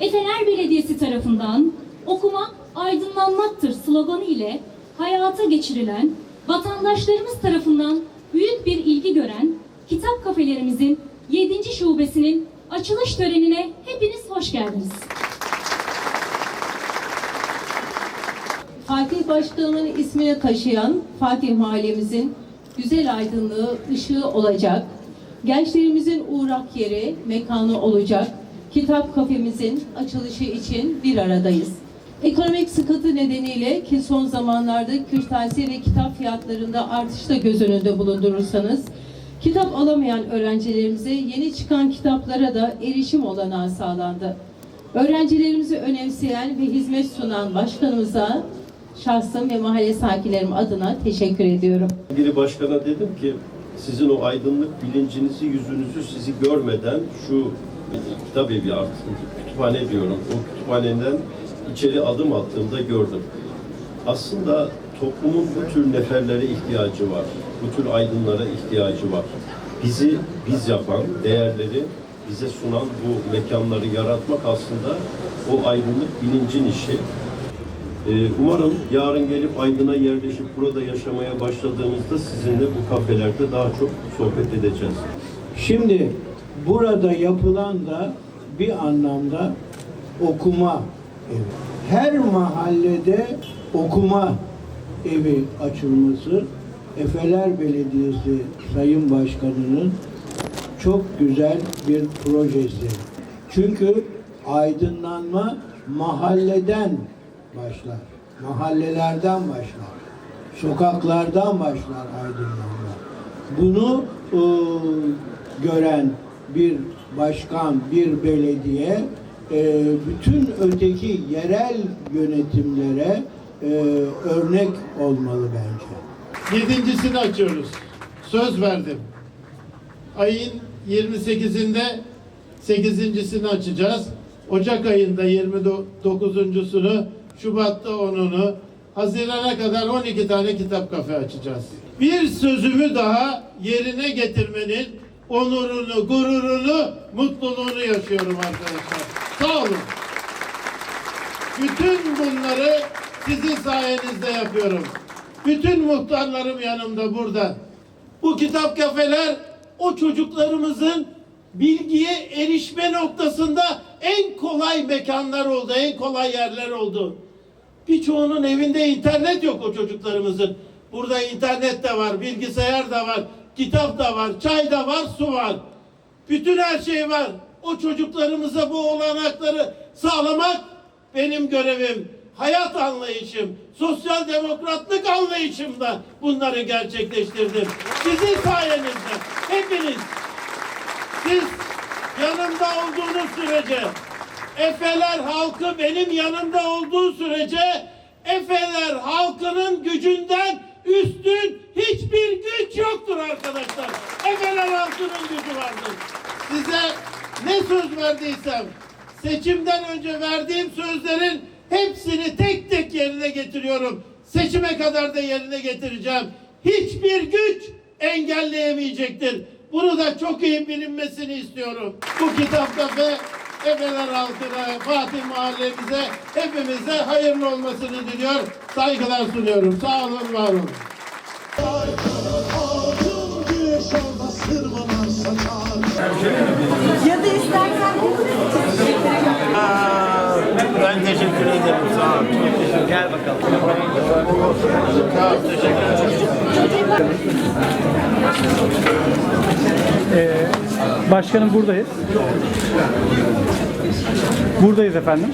Efeler Belediyesi tarafından okuma aydınlanmaktır sloganı ile hayata geçirilen, vatandaşlarımız tarafından büyük bir ilgi gören kitap kafelerimizin 7. şubesinin açılış törenine hepiniz hoş geldiniz. Fatih Başkanımın ismini taşıyan Fatih Mahallemizin güzel aydınlığı, ışığı olacak. Gençlerimizin uğrak yeri, mekanı olacak. Kitap kafemizin açılışı için bir aradayız. Ekonomik sıkıntı nedeniyle ki son zamanlarda kırtasiye ve kitap fiyatlarında artışta göz önünde bulundurursanız, kitap alamayan öğrencilerimize yeni çıkan kitaplara da erişim olanağı sağlandı. Öğrencilerimizi önemseyen ve hizmet sunan başkanımıza şahsım ve mahalle sakinlerim adına teşekkür ediyorum. Biri başkana dedim ki sizin o aydınlık bilincinizi, yüzünüzü sizi görmeden şu kitap evi artık kütüphane diyorum. O kütüphaneden içeri adım attığımda gördüm. Aslında toplumun bu tür neferlere ihtiyacı var. Bu tür aydınlara ihtiyacı var. Bizi biz yapan, değerleri bize sunan bu mekanları yaratmak aslında o aydınlık bilincin işi. Ee, Umarım yarın gelip Aydın'a yerleşip burada yaşamaya başladığımızda sizinle bu kafelerde daha çok sohbet edeceğiz. Şimdi burada yapılan da bir anlamda okuma evi. Her mahallede okuma evi açılması Efeler Belediyesi Sayın Başkanı'nın çok güzel bir projesi. Çünkü aydınlanma mahalleden başlar. Mahallelerden başlar. Sokaklardan başlar aydınlanma. Bunu e, gören bir başkan, bir belediye e, bütün öteki yerel yönetimlere e, örnek olmalı bence. Yedincisini açıyoruz. Söz verdim. Ayın 28'inde 8.sini açacağız. Ocak ayında 29'uncusunu, Şubat'ta 10'unu, Haziran'a kadar 12 tane kitap kafe açacağız. Bir sözümü daha yerine getirmenin onurunu, gururunu, mutluluğunu yaşıyorum arkadaşlar. Sağ olun. Bütün bunları sizin sayenizde yapıyorum. Bütün muhtarlarım yanımda burada. Bu kitap kafeler o çocuklarımızın bilgiye erişme noktasında en kolay mekanlar oldu, en kolay yerler oldu. Birçoğunun evinde internet yok o çocuklarımızın. Burada internet de var, bilgisayar da var, kitap da var, çay da var, su var. Bütün her şey var. O çocuklarımıza bu olanakları sağlamak benim görevim. Hayat anlayışım, sosyal demokratlık anlayışımda bunları gerçekleştirdim. Sizin sayenizde hepiniz siz yanımda olduğunuz sürece Efeler halkı benim yanımda olduğu sürece Efeler halkının gücünden üstün hiçbir güç yoktur arkadaşlar. Efeler halkının gücü vardır. Size ne söz verdiysem seçimden önce verdiğim sözlerin hepsini tek tek yerine getiriyorum. Seçime kadar da yerine getireceğim. Hiçbir güç engelleyemeyecektir. Bunu da çok iyi bilinmesini istiyorum. Bu kitap kafe Efeler halkına, Fatih mahallemize, hepimize hayırlı olmasını diliyor. Saygılar sunuyorum. Sağ olun, var olun. Ya da istersen Ben teşekkür ederim. Sağ. Çok teşekkür Gel bakalım. Sağ. Teşekkür ederim. Ee, başkanım buradayız. Buradayız efendim.